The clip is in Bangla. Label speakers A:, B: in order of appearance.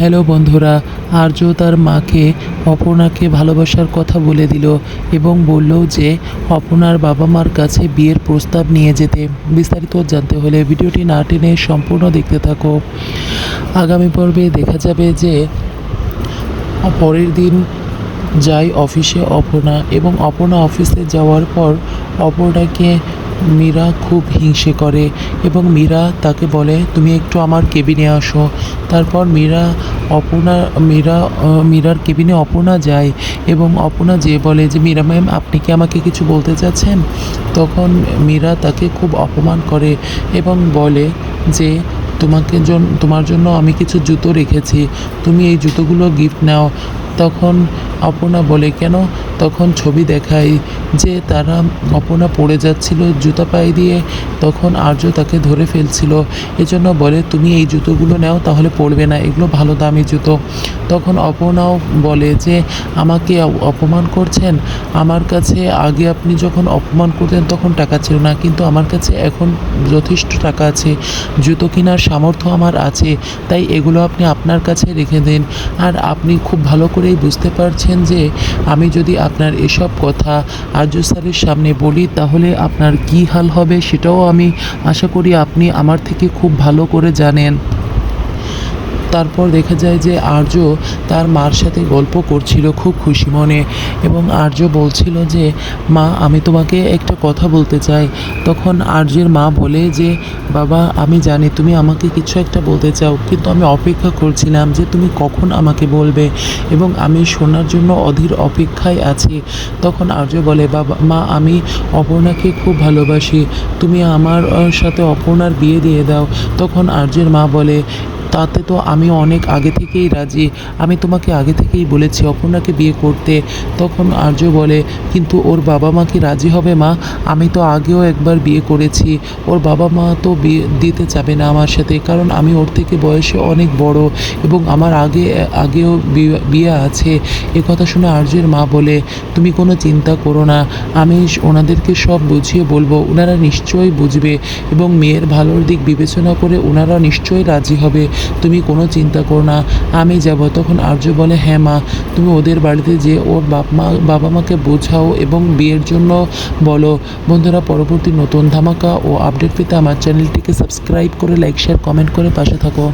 A: হ্যালো বন্ধুরা, আর্য তার মাকে অপর্ণাকে ভালোবাসার কথা বলে দিল এবং বলল যে অপর্ণার বাবা মার কাছে বিয়ের প্রস্তাব নিয়ে যেতে। বিস্তারিত জানতে হলে ভিডিওটি না টেনে সম্পূর্ণ দেখতে থাকো। আগামী পর্বে দেখা যাবে যে পরের দিন যাই অফিসে অপর্ণা এবং অপর্ণা অফিসে যাওয়ার পর অপর্ণাকে মীরা খুব হিংসে করে এবং মীরা তাকে বলে, তুমি একটু আমার কেবিনে আসো। তারপর মীরা অপর্ণা, মীরা মীরার কেবিনে অপর্ণা যায় এবং অপর্ণা যে বলে যে, মীরা ম্যাম, আপনি কি আমাকে কিছু বলতে চাচ্ছেন? তখন মীরা তাকে খুব অপমান করে এবং বলে যে, তোমাকে তোমার জন্য আমি কিছু জুতো রেখেছি। তুমি এই জুতোগুলো গিফট নাও। তখন অপর্ণা বলে, কেন? তখন ছবি দেখাই যে তারা অপনা পড়ে যাচ্ছিল জুতা পায়ে দিয়ে। তখন আর্য তাকে ধরে ফেলছিল। এজন্য বলে, তুমি এই জুতোগুলো নাও, তাহলে পড়বে না। এগুলো ভালো দামি জুতো। তখন অপনাও বলে যে, আমাকে অপমান করছেন? আমার কাছে আগে আপনি যখন অপমান করতেন তখন টাকা ছিল না, কিন্তু আমার কাছে এখন যথেষ্ট টাকা আছে। জুতো কেনার সামর্থ্য আমার আছে, তাই এগুলো আপনি আপনার কাছে রেখে দিন। আর আপনি খুব ভালো করেই বুঝতে পারছেন যে, আমি যদি আপনার এসব কথা আর্য স্যারের সামনে বলি, তাহলে আপনার কি হাল হবে সেটাও আমি আশা করি আপনি আমার থেকে খুব ভালো করে জানেন। তারপর দেখা যায় যে আর্য তার মার সাথে গল্প করছিল খুব খুশি মনে এবং আর্য বলছিল যে, মা, আমি তোমাকে একটা কথা বলতে চাই। তখন আর্যের মা বলে যে, বাবা, আমি জানি তুমি আমাকে কিছু একটা বলতে চাও, কিন্তু আমি অপেক্ষা করছিলাম যে তুমি কখন আমাকে বলবে এবং আমি শোনার জন্য অধীর অপেক্ষায় আছি। তখন আর্য বলে, বাবা, মা, আমি অপর্ণাকে খুব ভালোবাসি। তুমি আমার সাথে অপর্ণার বিয়ে দিয়ে দাও। তখন আর্যের মা বলে তাতে তো আমি অনেক আগে থেকেই রাজি। আমি তোমাকে আগে থেকেই বলেছি, অপর্ণাকে বিয়ে করতে। তখন আর্য বলে, কিন্তু ওর বাবা মা কি রাজি হবে মা? আমি তো আগেও একবার বিয়ে করেছি। ওর বাবা মা তো বিয়ে দিতে চাবে না আমার সাথে, কারণ আমি ওর থেকে বয়সে অনেক বড় এবং আমার আগে, আগেও বিয়ে- আছে। এ কথা শুনে আর্যের মা বলে, তুমি কোনো চিন্তা করো না। আমি ওনাদেরকে সব বুঝিয়ে বলব। ওনারা নিশ্চয়ই বুঝবে এবং মেয়ের ভালোর দিক বিবেচনা করে ওনারা নিশ্চয়ই রাজি হবে। তুমি কোনো চিন্তা করো না, আমি যাব। তখন আর্য বলে হ্যাঁ মা, তুমি ওদের বাড়িতে যে ওর বাপ মা বাবা মাকে বোঝাও এবং বিয়ের জন্য বলো। বন্ধুরা, পরবর্তী নতুন ধামাকা ও আপডেট পেতে আমার চ্যানেলটিকে সাবস্ক্রাইব করে, লাইক, শেয়ার, কমেন্ট করে পাশে থাকো।